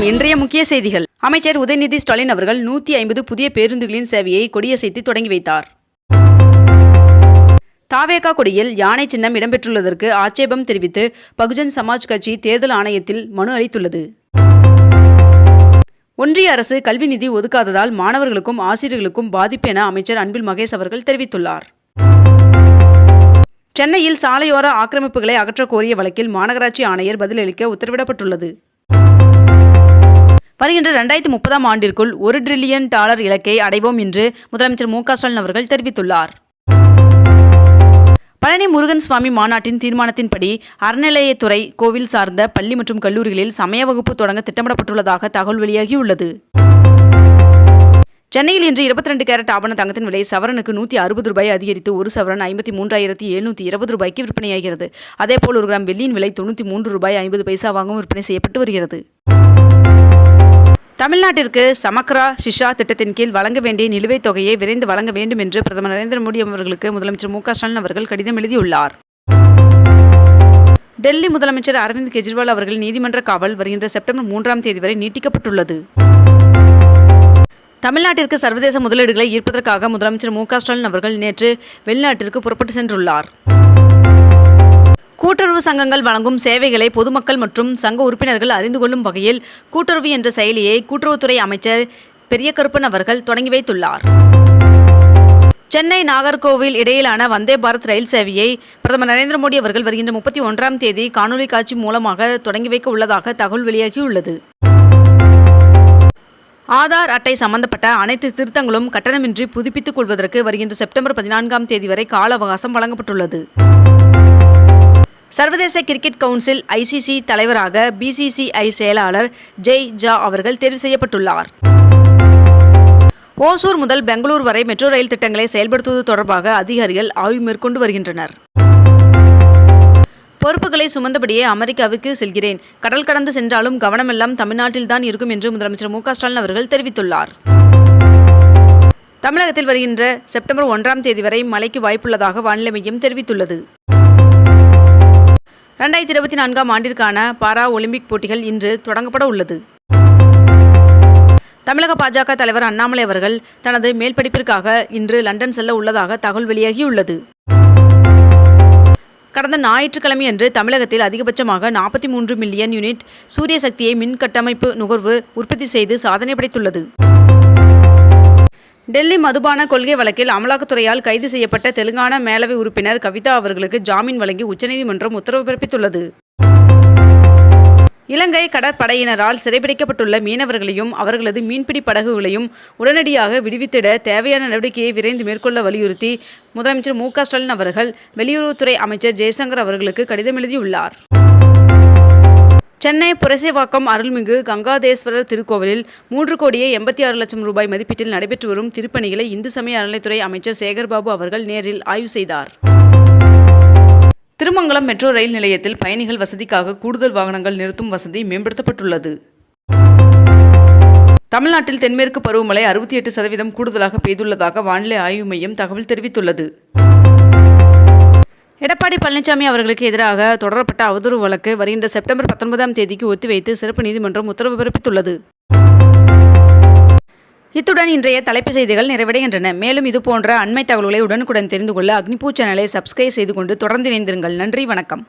வணக்கம். இன்றைய முக்கிய செய்திகள். அமைச்சர் உதயநிதி ஸ்டாலின் அவர்கள் நூற்றி ஐம்பது புதிய பேருந்துகளின் சேவையை கொடியசைத்து தொடங்கி வைத்தார். தாவேகா கொடியில் யானை சின்னம் இடம்பெற்றுள்ளதற்கு ஆட்சேபம் தெரிவித்து பகுஜன் சமாஜ் கட்சி தேர்தல் ஆணையத்தில் மனு அளித்துள்ளது. ஒன்றிய அரசு கல்வி நிதி ஒதுக்காததால் மாணவர்களுக்கும் ஆசிரியர்களுக்கும் பாதிப்பு என அமைச்சர் அன்பில் மகேஷ் அவர்கள் தெரிவித்துள்ளார். சென்னையில் சாலையோர ஆக்கிரமிப்புகளை அகற்றக்கோரிய வழக்கில் மாநகராட்சி ஆணையர் பதிலளிக்க உத்தரவிடப்பட்டுள்ளது. வருகின்ற ரெண்டாயிரத்தி முப்பதாம் ஆண்டிற்குள் ஒரு டிரில்லியன் டாலர் இலக்கை அடைவோம் என்று முதலமைச்சர் மு ஸ்டாலின் அவர்கள் தெரிவித்துள்ளார். பழனி முருகன் சுவாமி மாநாட்டின் தீர்மானத்தின்படி அறநிலையத்துறை கோவில் சார்ந்த பள்ளி மற்றும் கல்லூரிகளில் சமய வகுப்பு தொடங்க திட்டமிடப்பட்டுள்ளதாக தகவல் வெளியாகியுள்ளது. சென்னையில் இன்று இருபத்தி ரெண்டு கேரட் ஆபண தங்கத்தின் விலை சவரனுக்கு நூற்றி அறுபது ரூபாய் அதிகரித்து ஒரு சவரன் ஐம்பத்தி மூன்றாயிரத்தி எழுநூற்றி இருபது ரூபாய்க்கு விற்பனையாகிறது. அதேபோல் ஒரு கிராம் வெள்ளியின் விலை தொண்ணூற்றி மூன்று ரூபாய் ஐம்பது பைசாவாகவும் விற்பனை செய்யப்பட்டு வருகிறது. தமிழ்நாட்டிற்கு சமக்ரா ஷிஷா திட்டத்தின் கீழ் வழங்க வேண்டிய நிலுவைத் தொகையை விரைந்து வழங்க வேண்டும் என்று பிரதமர் நரேந்திர மோடி அவர்களுக்கு முதலமைச்சர் மு ஸ்டாலின் அவர்கள் கடிதம் எழுதியுள்ளார். டெல்லி முதலமைச்சர் அரவிந்த் கெஜ்ரிவால் அவர்கள் நீதிமன்ற காவல் வருகின்ற செப்டம்பர் மூன்றாம் தேதி வரை நீட்டிக்கப்பட்டுள்ளது. தமிழ்நாட்டிற்கு சர்வதேச முதலீடுகளை ஈர்ப்பதற்காக முதலமைச்சர் மு ஸ்டாலின் அவர்கள் நேற்று வெளிநாட்டிற்கு புறப்பட்டு சென்றுள்ளார். கூட்டுறவு சங்கங்கள் வழங்கும் சேவைகளை பொதுமக்கள் மற்றும் சங்க உறுப்பினர்கள் அறிந்து கொள்ளும் வகையில் கூட்டுறவு என்ற செயலியை கூட்டுறவுத்துறை அமைச்சர் பெரிய கருப்பன் அவர்கள் தொடங்கி வைத்துள்ளார். சென்னை நாகர்கோவில் இடையிலான வந்தே பாரத் ரயில் சேவையை பிரதமர் நரேந்திர மோடி அவர்கள் வருகின்ற முப்பத்தி ஒன்றாம் தேதி காணொலி காட்சி மூலமாக தொடங்கி வைக்க உள்ளதாக தகவல் வெளியாகியுள்ளது. ஆதார் அட்டை சம்பந்தப்பட்ட அனைத்து திருத்தங்களும் கட்டணமின்றி புதுப்பித்துக் கொள்வதற்கு வருகின்ற செப்டம்பர் பதினான்காம் தேதி வரை கால அவகாசம் வழங்கப்பட்டுள்ளது. சர்வதேச கிரிக்கெட் கவுன்சில் ஐசிசி தலைவராக பிசிசிஐ செயலாளர் ஜெய் ஜா அவர்கள் தேர்வு செய்யப்பட்டுள்ளார். ஓசூர் முதல் பெங்களூர் வரை மெட்ரோ ரயில் திட்டங்களை செயல்படுத்துவது தொடர்பாக அதிகாரிகள் ஆய்வு மேற்கொண்டு வருகின்றனர். பொறுப்புகளை சுமந்தபடியே அமெரிக்காவுக்கு செல்கிறேன். கடல் கடந்து சென்றாலும் கவனமெல்லாம் தமிழ்நாட்டில்தான் இருக்கும் என்று முதலமைச்சர் மு ஸ்டாலின் அவர்கள் தெரிவித்துள்ளார். தமிழகத்தில் வருகின்ற செப்டம்பர் ஒன்றாம் தேதி வரை மழைக்கு வாய்ப்புள்ளதாக வானிலை மையம் தெரிவித்துள்ளது. ரெண்டாயிரத்தி இருபத்தி நான்காம் ஆண்டிற்கான பாரா ஒலிம்பிக் போட்டிகள் இன்று தொடங்கப்பட உள்ளது. தமிழக பாஜக தலைவர் அண்ணாமலை அவர்கள் தனது மேல் படிப்பிற்காக இன்று லண்டன் செல்ல உள்ளதாக தகவல் வெளியாகியுள்ளது. கடந்த ஞாயிற்றுக்கிழமையன்று தமிழகத்தில் அதிகபட்சமாக நாற்பத்தி மூன்று மில்லியன் யூனிட் சூரிய சக்தியை மின் கட்டமைப்பு நுகர்வு உற்பத்தி செய்து சாதனை படைத்துள்ளது. டெல்லி மதுபான கொள்கை வழக்கில் அமலாக்கத்துறையால் கைது செய்யப்பட்ட தெலுங்கானா மேலவை உறுப்பினர் கவிதா அவர்களுக்கு ஜாமீன் வழங்கி உச்சநீதிமன்றம் உத்தரவு பிறப்பித்துள்ளது. இலங்கை கடற்படையினரால் சிறைபிடிக்கப்பட்டுள்ள மீனவர்களையும் அவர்களது மீன்பிடி படகுகளையும் உடனடியாக விடுவித்திட தேவையான நடவடிக்கையை விரைந்து மேற்கொள்ள வலியுறுத்தி முதலமைச்சர் மு க ஸ்டாலின் அவர்கள் வெளியுறவுத்துறை அமைச்சர் ஜெய்சங்கர் அவர்களுக்கு கடிதம் எழுதியுள்ளார். சென்னை புரசைவாக்கம் அருள்மிகு கங்காதேஸ்வரர் திருக்கோவிலில் மூன்று கோடியே எண்பத்தி ஆறு லட்சம் ரூபாய் மதிப்பீட்டில் நடைபெற்று வரும் திருப்பணிகளை இந்து சமய அறநிலைத்துறை அமைச்சர் சேகர்பாபு அவர்கள் நேரில் ஆய்வு செய்தார். திருமங்கலம் மெட்ரோ ரயில் நிலையத்தில் பயணிகள் வசதிக்காக கூடுதல் வாகனங்கள் நிறுத்தும் வசதி மேம்படுத்தப்பட்டுள்ளது. தமிழ்நாட்டில் தென்மேற்கு பருவமழை அறுபத்தி எட்டு சதவீதம் கூடுதலாக பெய்துள்ளதாக வானிலை ஆய்வு மையம் தகவல் தெரிவித்துள்ளது. எடப்பாடி பழனிசாமி அவர்களுக்கு எதிராக தொடரப்பட்ட அவதூறு வழக்கு வருகின்ற செப்டம்பர் பத்தொன்பதாம் தேதிக்கு ஒத்திவைத்து சிறப்பு நீதிமன்றம் உத்தரவு பிறப்பித்துள்ளது. இத்துடன் இன்றைய தலைப்பு செய்திகள் நிறைவடைகின்றன. மேலும் இதுபோன்ற அண்மை தகவல்களை உடனுக்குடன் தெரிந்து கொள்ள அக்னிபூ சேனலை சப்ஸ்கிரைப் செய்து கொண்டு தொடர்ந்து இணைந்திருங்கள். நன்றி வணக்கம்.